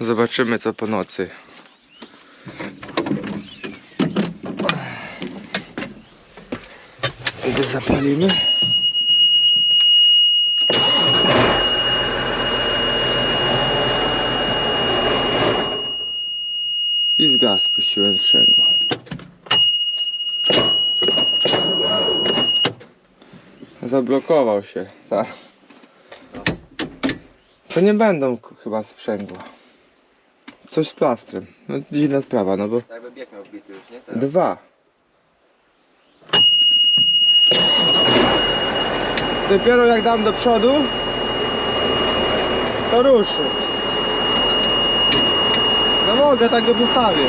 Zobaczymy co po nocy. Gdy zapalimy. I z gaz puściłem. Zablokował się. Tak. To nie będą chyba sprzęgła. Coś z plastrem. No dziwna sprawa, no bo Jakby bieg miał wbity już, nie? Teraz. dwa. Dopiero jak dam do przodu, to ruszy. No mogę, tak go przestawię.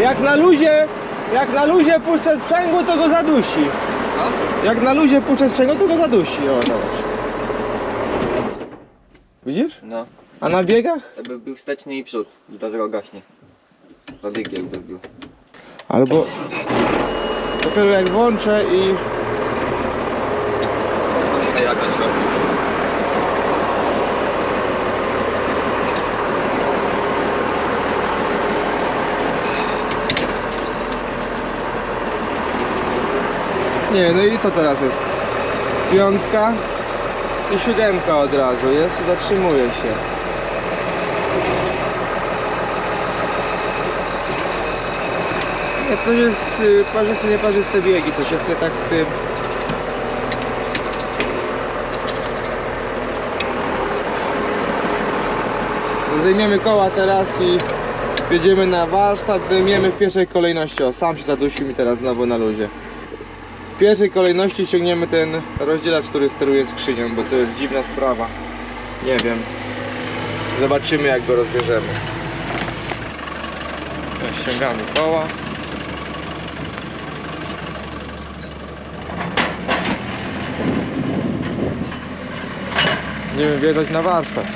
Jak na luzie, jak na luzie puszczę sprzęgło, to go zadusi. Co? Jak na luzie puszczę sprzęgło, to go zadusi. O, zobacz. Widzisz? No. A na biegach? Jakby był wsteczny i przód. I dlatego gaśnie. Dwa biegi jakby był. Albo dopiero jak włączę i A jaka środka? Nie, no i co teraz jest? Piątka i siódemka od razu jest zatrzymuje się. Nie, coś jest y, parzyste, nieparzyste biegi, coś jest tak z tym. Zdejmiemy koła teraz i jedziemy na warsztat, zdejmiemy w pierwszej kolejności. O, sam się zadusił mi teraz znowu na luzie. Pierwszej kolejności ściągniemy ten rozdzielacz, który steruje skrzynią, bo to jest dziwna sprawa. Nie wiem. Zobaczymy jak go rozbierzemy. Ściągamy koła. Będziemy wjeżdżać na warsztat.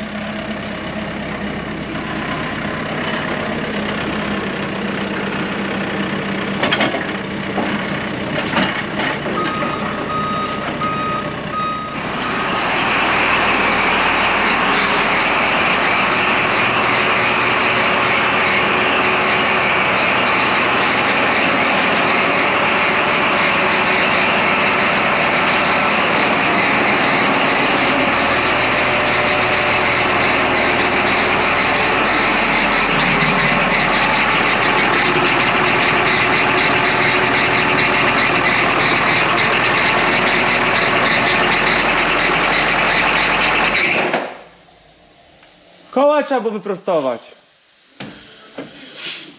Koła trzeba było wyprostować.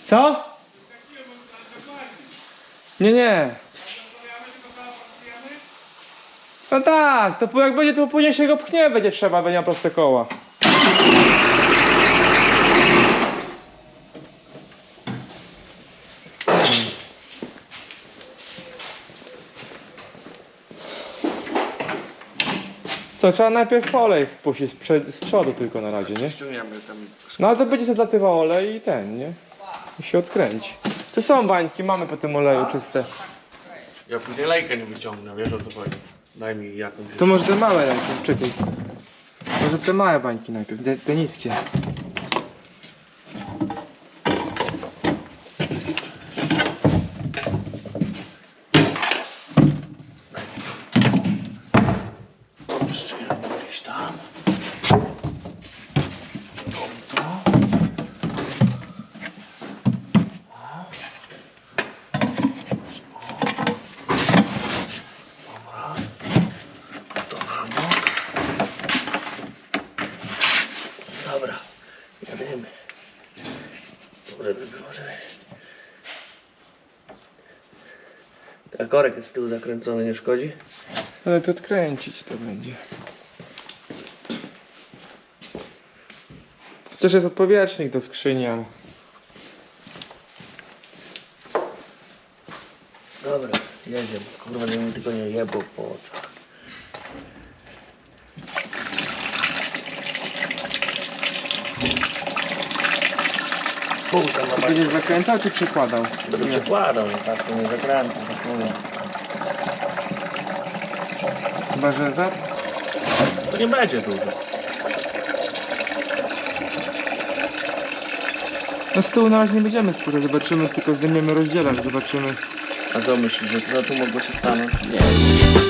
Co? Nie, nie. No tak, to jak będzie to później się go pchnie, będzie trzeba, będzie miał proste koła. Co, trzeba najpierw olej spuścić z, prze- z przodu tylko na razie, nie? Ściągniemy tam. No ale to będzie się zlatywał olej i ten, nie? I się odkręci. Tu są bańki, mamy po tym oleju czyste. Ja później lejkę nie wyciągnę, wiesz o co chodzi. Daj mi jakąś. To może te małe najpierw, czekaj. Może te małe bańki najpierw, te, te niskie. Jeszcze jedną gdzieś tam. To. Dobra. Dobra. Jadymy. Dobre by było, korek jest z tyłu zakręcony, nie szkodzi? No lepiej odkręcić to będzie. Chociaż jest odpowietrznik do skrzyni, ale... Dobra, jedziemy. Kurwa, nie mi tylko nie jebło po oczach. Półka ma Będziesz zakręcał czy przekładał? Będę przekładał, no tak to nie zakręcę, tak mówię. Chyba, że za... To nie będzie dużo. No z tyłu na razie nie będziemy sprawdzać, zobaczymy, tylko zdejmiemy rozdzielacz, zobaczymy. A co myślisz, że to tu mogło się stanąć? Nie.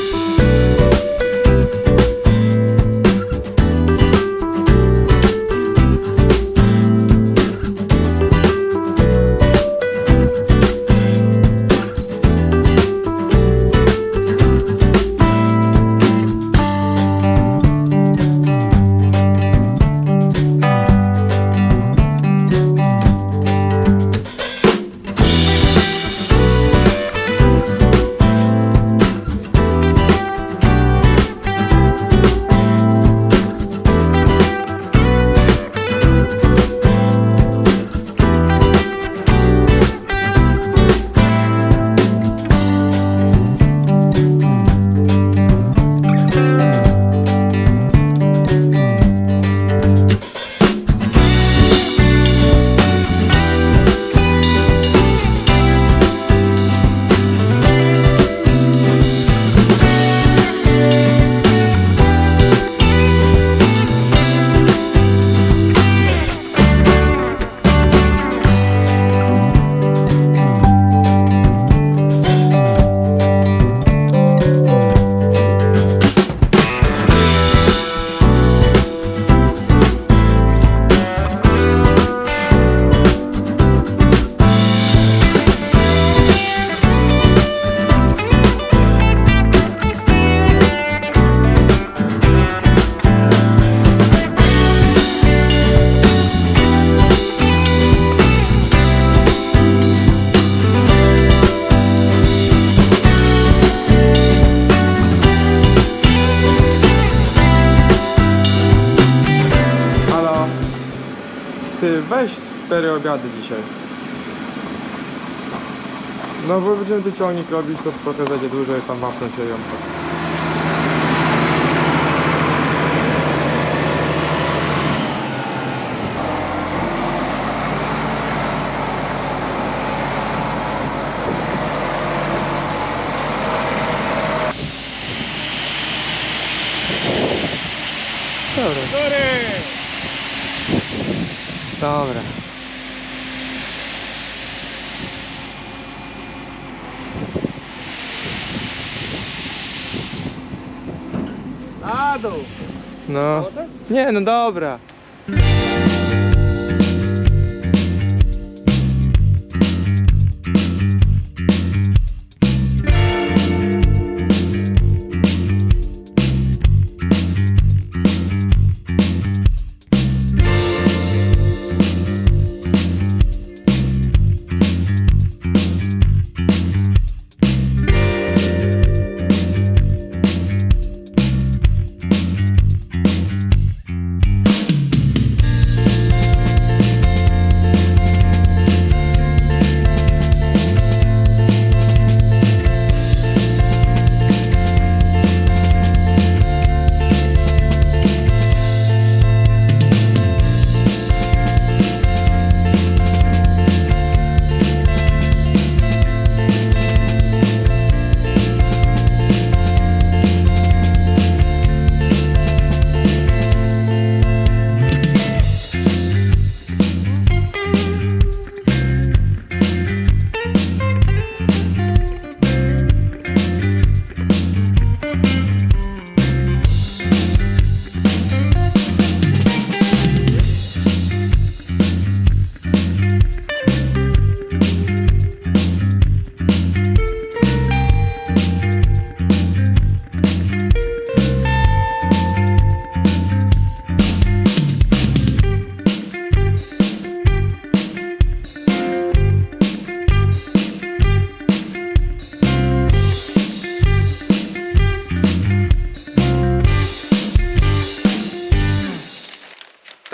Obiady dzisiaj. No bo będziemy tu ciągnik robić, to trochę będzie dłużej, tam wapno się ją. Nie, no dobra.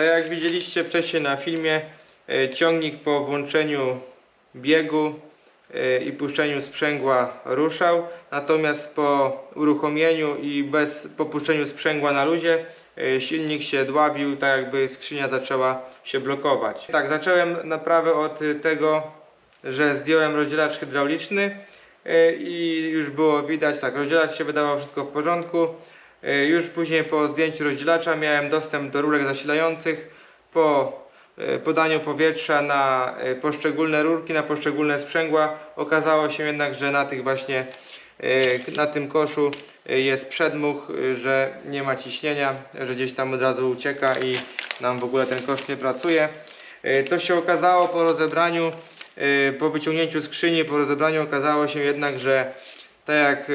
Tak jak widzieliście wcześniej na filmie, e, ciągnik po włączeniu biegu e, i puszczeniu sprzęgła ruszał, natomiast po uruchomieniu i bez popuszczeniu sprzęgła na luzie e, silnik się dławił, tak jakby skrzynia zaczęła się blokować. Tak, zacząłem naprawę od tego, że zdjąłem rozdzielacz hydrauliczny i już było widać, tak, rozdzielacz się wydawał wszystko w porządku. E, Już później po zdjęciu rozdzielacza miałem dostęp do rurek zasilających. Po e, podaniu powietrza na e, poszczególne rurki, na poszczególne sprzęgła. Okazało się jednak, że na tych właśnie na tym koszu jest przedmuch, że nie ma ciśnienia, że gdzieś tam od razu ucieka i nam w ogóle ten kosz nie pracuje. Co się okazało po rozebraniu, po wyciągnięciu skrzyni, po rozebraniu okazało się jednak, że tak jak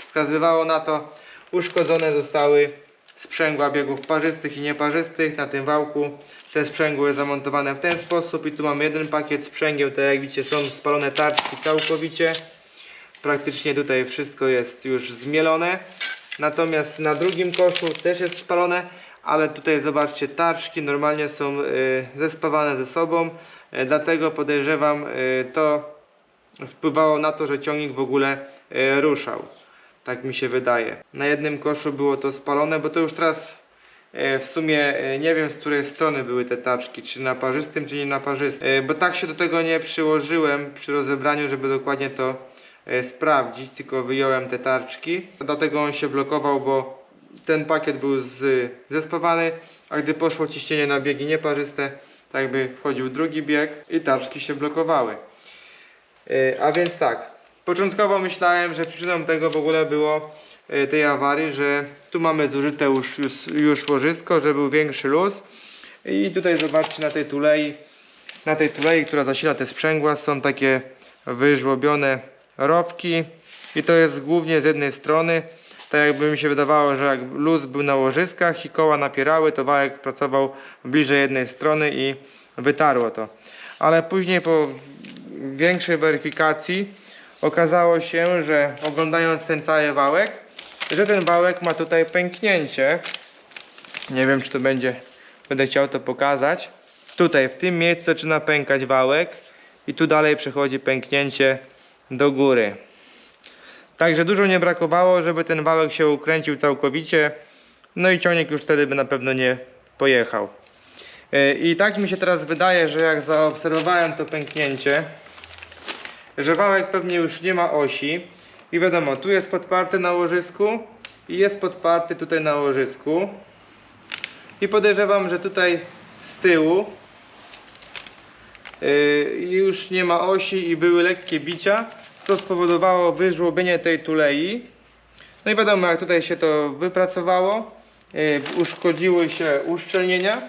wskazywało na to, uszkodzone zostały sprzęgła biegów parzystych i nieparzystych na tym wałku. Te sprzęgło jest zamontowane w ten sposób i tu mamy jeden pakiet sprzęgieł, tak jak widzicie są spalone tarczki całkowicie. Praktycznie tutaj wszystko jest już zmielone. Natomiast na drugim koszu też jest spalone, ale tutaj zobaczcie, tarczki normalnie są y, zespawane ze sobą. Y, dlatego podejrzewam, y, to wpływało na to, że ciągnik w ogóle ruszał. Tak mi się wydaje. Na jednym koszu było to spalone, bo to już teraz e, w sumie e, nie wiem z której strony były te taczki, czy na parzystym, czy nie na parzystym. E, Bo tak się do tego nie przyłożyłem przy rozebraniu, żeby dokładnie to sprawdzić, tylko wyjąłem te tarczki. Dlatego on się blokował, bo ten pakiet był zespawany, a gdy poszło ciśnienie na biegi nieparzyste, tak jakby wchodził drugi bieg i tarczki się blokowały. A więc tak, początkowo myślałem, że przyczyną tego w ogóle było e, tej awarii, że tu mamy zużyte już, już, już łożysko, że był większy luz i tutaj zobaczcie na tej tulei, na tej tulei, która zasila te sprzęgła są takie wyżłobione rowki i to jest głównie z jednej strony, tak jakby mi się wydawało, że jak luz był na łożyskach i koła napierały, to wałek pracował bliżej jednej strony i wytarło to. Ale później po większej weryfikacji okazało się, że oglądając ten cały wałek, że ten wałek ma tutaj pęknięcie. Nie wiem, czy to będzie, będę chciał to pokazać. Tutaj, w tym miejscu zaczyna pękać wałek i tu dalej przechodzi pęknięcie do góry. Także dużo nie brakowało, żeby ten wałek się ukręcił całkowicie. No i ciągnik już wtedy by na pewno nie pojechał. Yy, I tak mi się teraz wydaje, że jak zaobserwowałem to pęknięcie, że wałek pewnie już nie ma osi i wiadomo, tu jest podparty na łożysku i jest podparty tutaj na łożysku i podejrzewam, że tutaj z tyłu yy, już nie ma osi i były lekkie bicia, co spowodowało wyżłobienie tej tulei. No i wiadomo, jak tutaj się to wypracowało, yy, uszkodziły się uszczelnienia.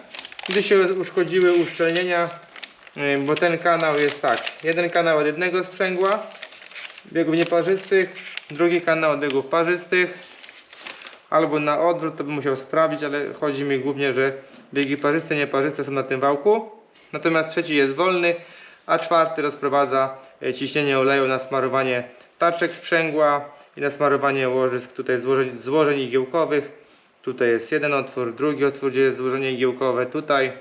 Gdy się uszkodziły uszczelnienia, bo ten kanał jest tak, jeden kanał od jednego sprzęgła, biegów nieparzystych, drugi kanał od biegów parzystych, albo na odwrót, to bym musiał sprawdzić, ale chodzi mi głównie, że biegi parzyste, nieparzyste są na tym wałku. Natomiast trzeci jest wolny, a czwarty rozprowadza e, ciśnienie oleju na smarowanie taczek sprzęgła i na smarowanie łożysk tutaj złożeń, złożeń igiełkowych. Tutaj jest jeden otwór, drugi otwór, gdzie jest złożenie igiełkowe tutaj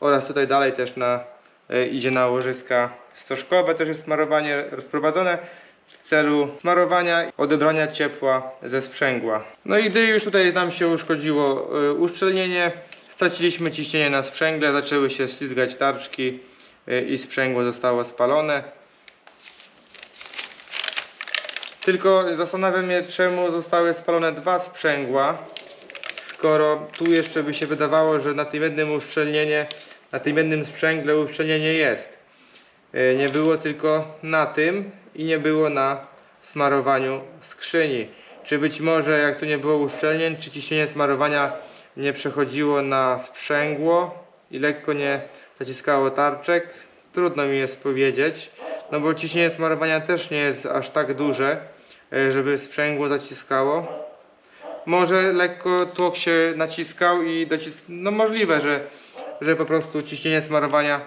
oraz tutaj dalej też na, idzie na łożyska stożkowe, też jest smarowanie rozprowadzone w celu smarowania, odebrania ciepła ze sprzęgła. No i gdy już tutaj nam się uszkodziło y, uszczelnienie, straciliśmy ciśnienie na sprzęgle, zaczęły się ślizgać tarczki y, i sprzęgło zostało spalone. Tylko zastanawiam się, czemu zostały spalone dwa sprzęgła, skoro tu jeszcze by się wydawało, że na tym jednym uszczelnienie, na tym jednym sprzęgle uszczelnienie jest. E, Nie było tylko na tym i nie było na smarowaniu skrzyni. Czy być może jak tu nie było uszczelnień, czy ciśnienie smarowania nie przechodziło na sprzęgło i lekko nie zaciskało tarczek? Trudno mi jest powiedzieć, no bo ciśnienie smarowania też nie jest aż tak duże, e, żeby sprzęgło zaciskało. Może lekko tłok się naciskał i docisk... No możliwe, że, że po prostu ciśnienie smarowania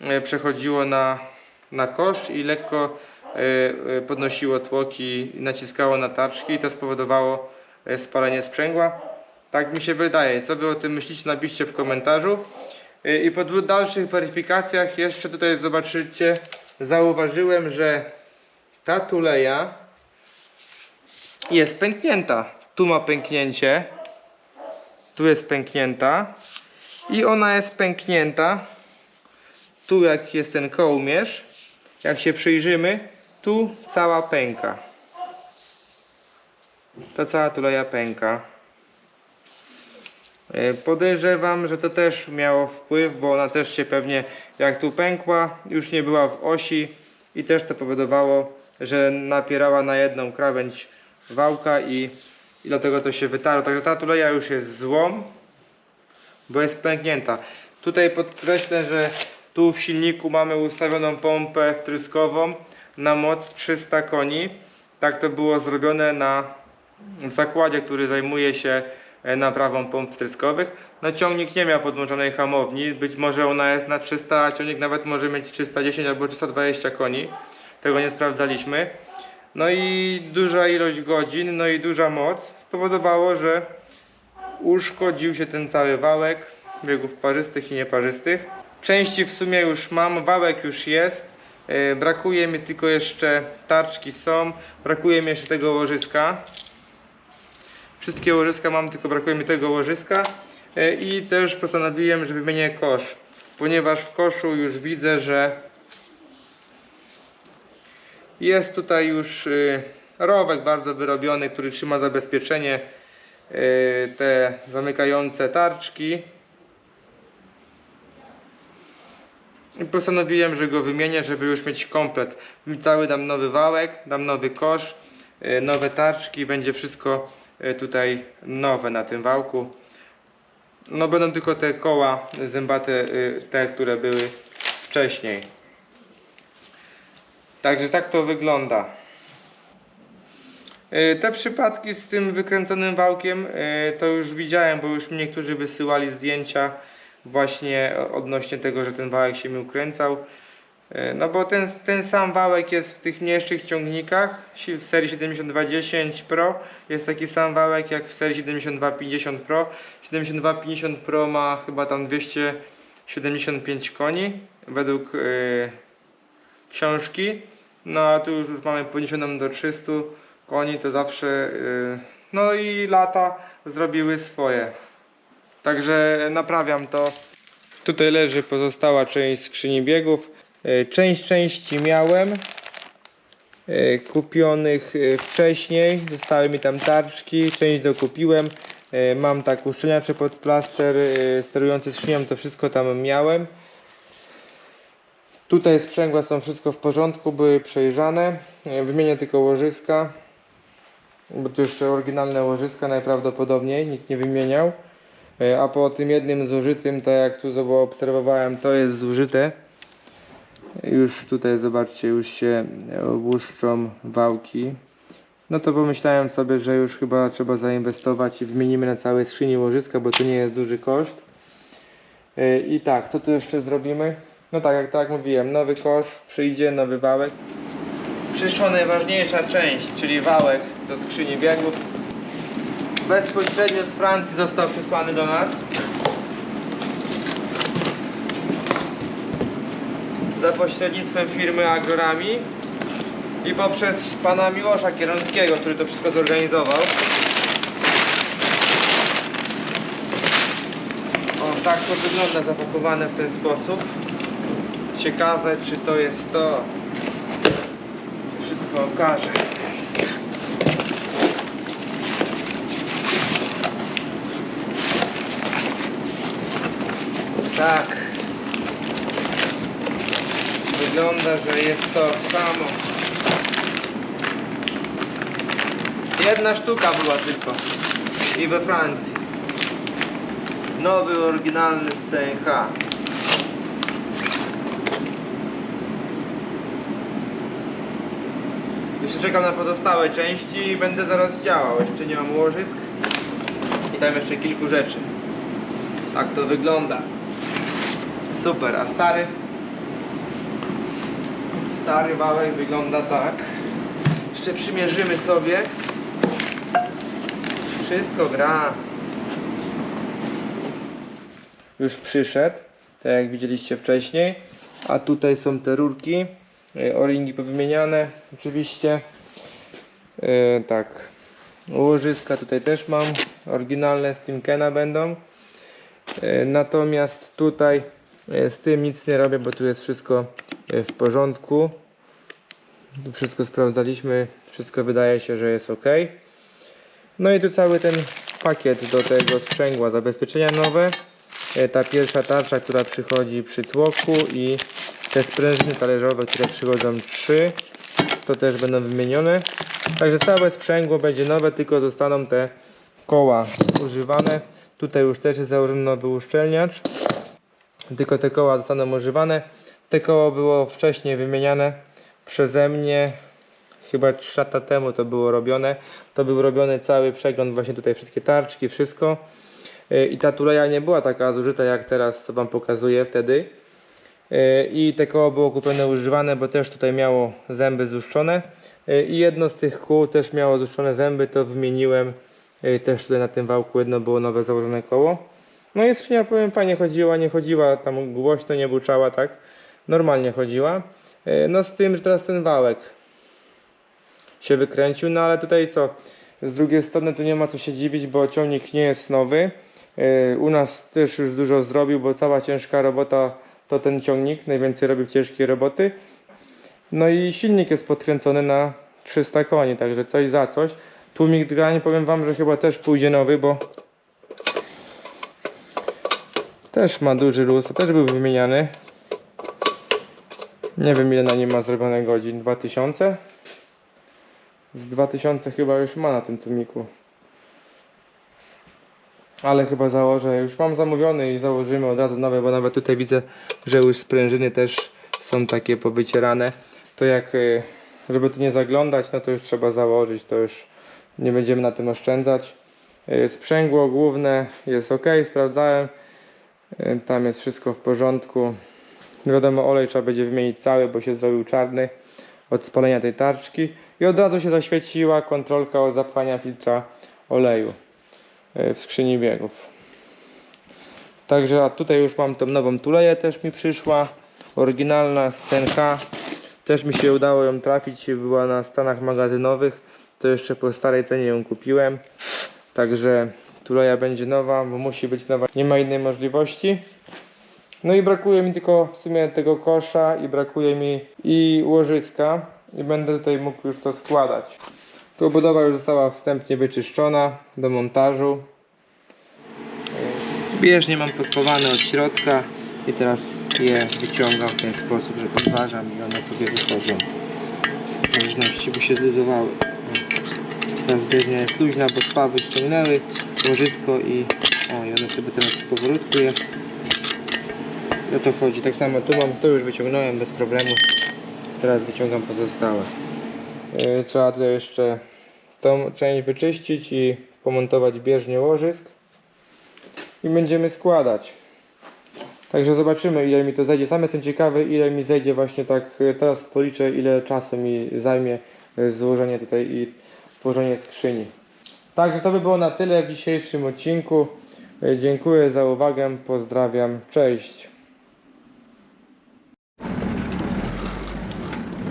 e, przechodziło na, na kosz i lekko e, e, podnosiło tłoki naciskało na tarczki i to spowodowało spalenie sprzęgła. Tak mi się wydaje. Co wy o tym myślicie napiszcie w komentarzu. I po dalszych weryfikacjach jeszcze tutaj zobaczycie, zauważyłem, że ta tuleja jest pęknięta. Tu ma pęknięcie. Tu jest pęknięta. I ona jest pęknięta. Tu jak jest ten kołmierz, jak się przyjrzymy, tu cała pęka. Ta cała tuleja pęka. E, Podejrzewam, że to też miało wpływ, bo ona też się pewnie jak tu pękła, już nie była w osi i też to powodowało, że napierała na jedną krawędź wałka i, i dlatego to się wytarło. Także ta tuleja już jest złom, bo jest pęknięta. Tutaj podkreślę, że tu w silniku mamy ustawioną pompę wtryskową na moc 300 koni. Tak to było zrobione na zakładzie, który zajmuje się e, naprawą pomp wtryskowych. No ciągnik nie miał podłączonej hamowni, być może ona jest na 300, a ciągnik nawet może mieć 310 albo 320 koni. Tego nie sprawdzaliśmy. No i duża ilość godzin, no i duża moc spowodowało, że uszkodził się ten cały wałek biegów parzystych i nieparzystych. Części w sumie już mam, wałek już jest. E, Brakuje mi tylko jeszcze tarczki są, brakuje mi jeszcze tego łożyska. Wszystkie łożyska mam, tylko brakuje mi tego łożyska. E, I też postanowiłem, że wymienię kosz, ponieważ w koszu już widzę, że jest tutaj już y, rowek bardzo wyrobiony, który trzyma zabezpieczenie, te zamykające tarczki. I postanowiłem, że go wymienię, żeby już mieć komplet. Cały dam nowy wałek, dam nowy kosz, y, nowe tarczki, będzie wszystko y, tutaj nowe na tym wałku. No będą tylko te koła zębate, te, które były wcześniej. Także tak to wygląda. Y, Te przypadki z tym wykręconym wałkiem y, to już widziałem, bo już mi niektórzy wysyłali zdjęcia właśnie odnośnie tego, że ten wałek się mi ukręcał. Y, No bo ten, ten sam wałek jest w tych mniejszych ciągnikach w serii 7210 Pro. Jest taki sam wałek jak w serii 7250 Pro. 7250 Pro ma chyba tam 275 koni według y, książki. No a tu już, już mamy podniesioną do 300 koni, to zawsze yy, no i lata zrobiły swoje. Także naprawiam to. Tutaj leży pozostała część skrzyni biegów. Yy, Część części miałem yy, kupionych wcześniej. Zostały mi tam tarczki, część dokupiłem. Mam tak uszczelniacze pod plaster, sterujący skrzynią, to wszystko tam miałem. Tutaj sprzęgła są wszystko w porządku, były przejrzane. Wymienię tylko łożyska, bo to jeszcze oryginalne łożyska najprawdopodobniej, nikt nie wymieniał. E, A po tym jednym zużytym, tak jak tu obserwowałem, to jest zużyte. Już tutaj zobaczcie, już się błyszczą wałki. No to pomyślałem sobie, że już chyba trzeba zainwestować i wymienimy na całej skrzyni łożyska, bo to nie jest duży koszt. E, I tak, co tu jeszcze zrobimy? No tak, jak tak mówiłem, nowy kosz, przyjdzie nowy wałek. Przyszła najważniejsza część, czyli wałek do skrzyni biegów. Bezpośrednio z Francji został przysłany do nas. Za pośrednictwem firmy Agrorami i poprzez pana Miłosza Kierąckiego, który to wszystko zorganizował. O, tak to wygląda zapakowane w ten sposób. Ciekawe, czy to jest to. Wszystko okaże. Tak. Wygląda, że jest to samo. Jedna sztuka była tylko. I we Francji. Nowy, oryginalny z CNH. Jeszcze czekam na pozostałe części i będę zaraz działał. Jeszcze nie mam łożysk. I tam jeszcze kilku rzeczy. Tak to wygląda. Super, a stary? Stary wałek wygląda tak. Jeszcze przymierzymy sobie. Wszystko gra. Już przyszedł, tak jak widzieliście wcześniej. A tutaj są te rurki. E, O-ringi powymieniane, oczywiście. E, tak. Łożyska tutaj też mam. Oryginalne z Timkena będą. E, Natomiast tutaj z tym nic nie robię, bo tu jest wszystko w porządku. Wszystko sprawdzaliśmy. Wszystko wydaje się, że jest ok. No i tu cały ten pakiet do tego sprzęgła, zabezpieczenia nowe, ta pierwsza tarcza, która przychodzi przy tłoku i te sprężyny talerzowe, które przychodzą trzy, to też będą wymienione. Także całe sprzęgło będzie nowe, tylko zostaną te koła używane. Tutaj już też jest założony nowy uszczelniacz, tylko te koła zostaną używane. Te koło było wcześniej wymieniane przeze mnie, chyba 3 lata temu to było robione. To był robiony cały przegląd, właśnie tutaj wszystkie tarczki, wszystko. Yy, I ta tuleja nie była taka zużyta jak teraz, co Wam pokazuję wtedy. Yy, I te koło było kupione używane, bo też tutaj miało zęby złuszczone. Yy, I jedno z tych kół też miało złuszczone zęby, to wymieniłem. Yy, Też tutaj na tym wałku jedno było nowe założone koło. No i skrzynia powiem fajnie chodziła, nie chodziła tam głośno, nie buczała tak. Normalnie chodziła. No z tym, że teraz ten wałek się wykręcił, no ale tutaj co? Z drugiej strony tu nie ma co się dziwić, bo ciągnik nie jest nowy. U nas też już dużo zrobił, bo cała ciężka robota to ten ciągnik, najwięcej robił ciężkiej roboty. No i silnik jest podkręcony na 300 koni, także coś za coś. Tłumik drgań powiem wam, że chyba też pójdzie nowy, bo też ma duży luz, też był wymieniany. Nie wiem ile na nim ma zrobione godzin, 2000? Z 2000 chyba już ma na tym tłumiku. Ale chyba założę, już mam zamówiony i założymy od razu nowe, bo nawet tutaj widzę, że już sprężyny też są takie powycierane. To jak, y, żeby tu nie zaglądać, no to już trzeba założyć, to już nie będziemy na tym oszczędzać. Y, Sprzęgło główne jest ok, sprawdzałem. Y, Tam jest wszystko w porządku. Wiadomo, olej trzeba będzie wymienić cały, bo się zrobił czarny od spalenia tej tarczki. I od razu się zaświeciła kontrolka od zapchania filtra oleju w skrzyni biegów. Także a tutaj już mam tą nową tuleję też mi przyszła. Oryginalna CNH. Też mi się udało ją trafić. Była na stanach magazynowych. To jeszcze po starej cenie ją kupiłem. Także tuleja będzie nowa, bo musi być nowa. Nie ma innej możliwości. No i brakuje mi tylko w sumie tego kosza i brakuje mi i łożyska. I będę tutaj mógł już to składać. Tu budowa już została wstępnie wyczyszczona do montażu. Bieżnie mam pospawane od środka i teraz je wyciągam w ten sposób, że podważam i one sobie wychodzą. W zależności, by się zluzowały. Teraz bieżnia jest luźna, bo spawy ściągnęły łożysko i o, i one sobie teraz z powrótku je. O to chodzi. Tak samo tu mam, to już wyciągnąłem bez problemu. Teraz wyciągam pozostałe. Trzeba tutaj jeszcze tą część wyczyścić i pomontować bieżnię łożysk i będziemy składać. Także zobaczymy ile mi to zajdzie. Sam jestem ciekawy ile mi zejdzie właśnie tak. e, Teraz policzę ile czasu mi zajmie e, złożenie tutaj i tworzenie skrzyni. Także to by było na tyle w dzisiejszym odcinku. Dziękuję za uwagę. Pozdrawiam. Cześć.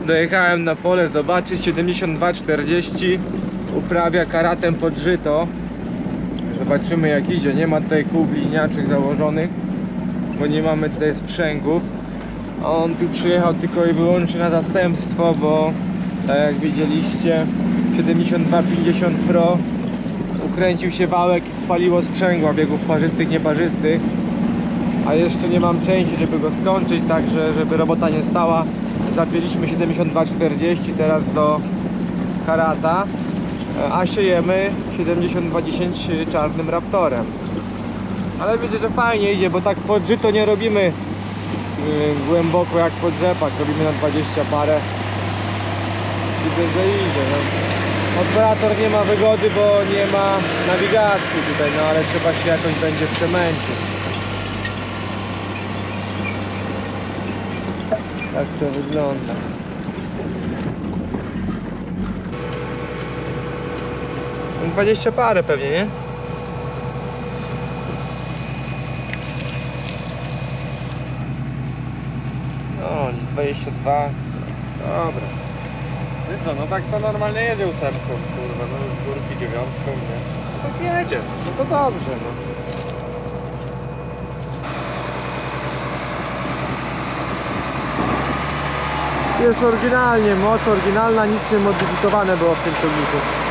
Dojechałem na pole zobaczyć 7240 uprawia karatem pod żyto. Zobaczymy jak idzie. Nie ma tutaj kół bliźniaczych założonych, bo nie mamy tutaj sprzęgów. On tu przyjechał tylko i wyłącznie na zastępstwo, bo tak jak widzieliście 7250 Pro ukręcił się wałek i spaliło sprzęgła biegów parzystych, nieparzystych. A jeszcze nie mam części, żeby go skończyć, także żeby robota nie stała. Zapięliśmy 7240 teraz do karata, a siejemy 7210 czarnym raptorem. Ale widzę, że fajnie idzie, bo tak pod żyto nie robimy yy, głęboko jak pod rzepak, robimy na 20 parę. Widzę, że idzie. No. Operator nie ma wygody, bo nie ma nawigacji tutaj, no ale trzeba się jakoś będzie przemęczyć. Tak to wygląda. No 20 parę pewnie, nie? No, gdzieś 22. Dobra. No co, no tak to normalnie jedzie ósemką, kurwa, no z górki dziewiątką, nie? No tak jedzie, no to dobrze, no. Jest oryginalnie, moc oryginalna, nic nie modyfikowane było w tym ciągniku.